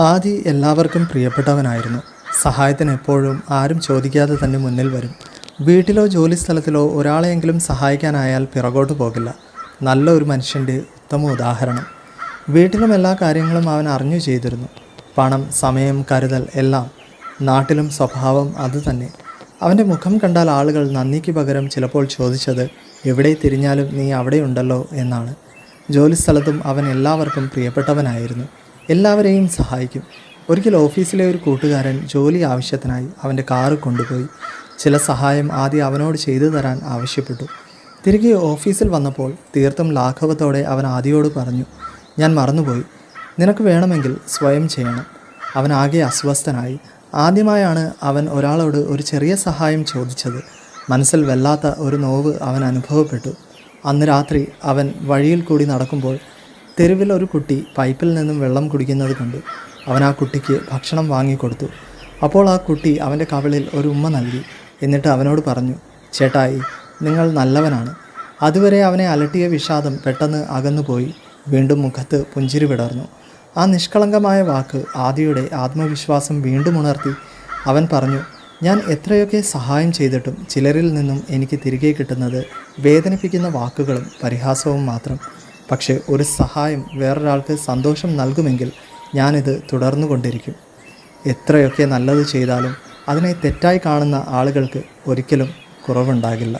ആദി എല്ലാവർക്കും പ്രിയപ്പെട്ടവനായിരുന്നു. സഹായത്തിന് എപ്പോഴും ആരും ചോദിക്കാതെ തന്നെ മുന്നിൽ വരും. വീട്ടിലോ ജോലി ജോലിസ്ഥലത്തിലോ ഒരാളെയെങ്കിലും സഹായിക്കാനായാൽ പിറകോട്ട് പോകില്ല. നല്ല ഒരു മനുഷ്യന്റെ ഉത്തമ ഉദാഹരണം. വീട്ടിലും എല്ലാ കാര്യങ്ങളും അവൻ അറിഞ്ഞു ചെയ്തിരുന്നു. പണം സമയം കരുതൽ എല്ലാം. നാട്ടിലും സ്വഭാവം അതുതന്നെ അവന്റെ മുഖം കണ്ടാൽ ആളുകൾ നന്ദിക്ക് പകരം ചിലപ്പോൾ ചോദിച്ചത് എവിടെ തിരിഞ്ഞാലും നീ അവിടെയുണ്ടല്ലോ എന്നാണ്. ജോലിസ്ഥലത്തും അവൻ എല്ലാവർക്കും പ്രിയപ്പെട്ടവനായിരുന്നു. എല്ലാവരെയും സഹായിക്കും. ഒരിക്കൽ ഓഫീസിലെ ഒരു കൂട്ടുകാരൻ ജോലി ആവശ്യത്തിനായി അവന്റെ കാറ് കൊണ്ടുപോയി. ചില സഹായം ആദ്യം അവനോട് ചെയ്തു തരാൻ ആവശ്യപ്പെട്ടു. തിരികെ ഓഫീസിൽ വന്നപ്പോൾ തീർത്തും ലാഘവത്തോടെ അവൻ ആദിയോട് പറഞ്ഞു ഞാൻ മറന്നുപോയി. നിനക്ക് വേണമെങ്കിൽ സ്വയം ചെയ്യണം. അവൻ ആകെ അസ്വസ്ഥനായി. ആദ്യമായാണ് അവൻ ഒരാളോട് ഒരു ചെറിയ സഹായം ചോദിച്ചത്. മനസ്സിൽ വല്ലാത്ത ഒരു നോവ് അവൻ അനുഭവപ്പെട്ടു. അന്ന് രാത്രി അവൻ വഴിയിൽ കൂടി നടക്കുമ്പോൾ തെരുവിൽ ഒരു കുട്ടി പൈപ്പിൽ നിന്നും വെള്ളം കുടിക്കുന്നത് കണ്ടു. അവൻ ആ കുട്ടിക്ക് ഭക്ഷണം വാങ്ങിക്കൊടുത്തു അപ്പോൾ ആ കുട്ടി അവന്റെ കവിളിൽ ഒരു ഉമ്മ നൽകി. എന്നിട്ട് അവനോട് പറഞ്ഞു ചേട്ടായി നിങ്ങൾ നല്ലവനാണ്. അതുവരെ അവനെ അലട്ടിയ വിഷാദം പെട്ടെന്ന് അകന്നുപോയി. വീണ്ടും മുഖത്ത് പുഞ്ചിരി വിടർന്നു. ആ നിഷ്കളങ്കമായ വാക്ക് ആദിയുടെ ആത്മവിശ്വാസം വീണ്ടും ഉണർത്തി. അവൻ പറഞ്ഞു ഞാൻ എത്രയൊക്കെ സഹായം ചെയ്തിട്ടും ചിലരിൽ നിന്നും എനിക്ക് തിരികെ കിട്ടുന്നത് വേദനിപ്പിക്കുന്ന വാക്കുകളും പരിഹാസവും മാത്രം. പക്ഷേ ഒരു സഹായം വേറൊരാൾക്ക് സന്തോഷം നൽകുമെങ്കിൽ ഞാനിത് തുടർന്നു കൊണ്ടിരിക്കും എത്രയൊക്കെ നല്ലത് ചെയ്താലും അതിനെ തെറ്റായി കാണുന്ന ആളുകൾക്ക് ഒരിക്കലും കുറവുണ്ടാകില്ല.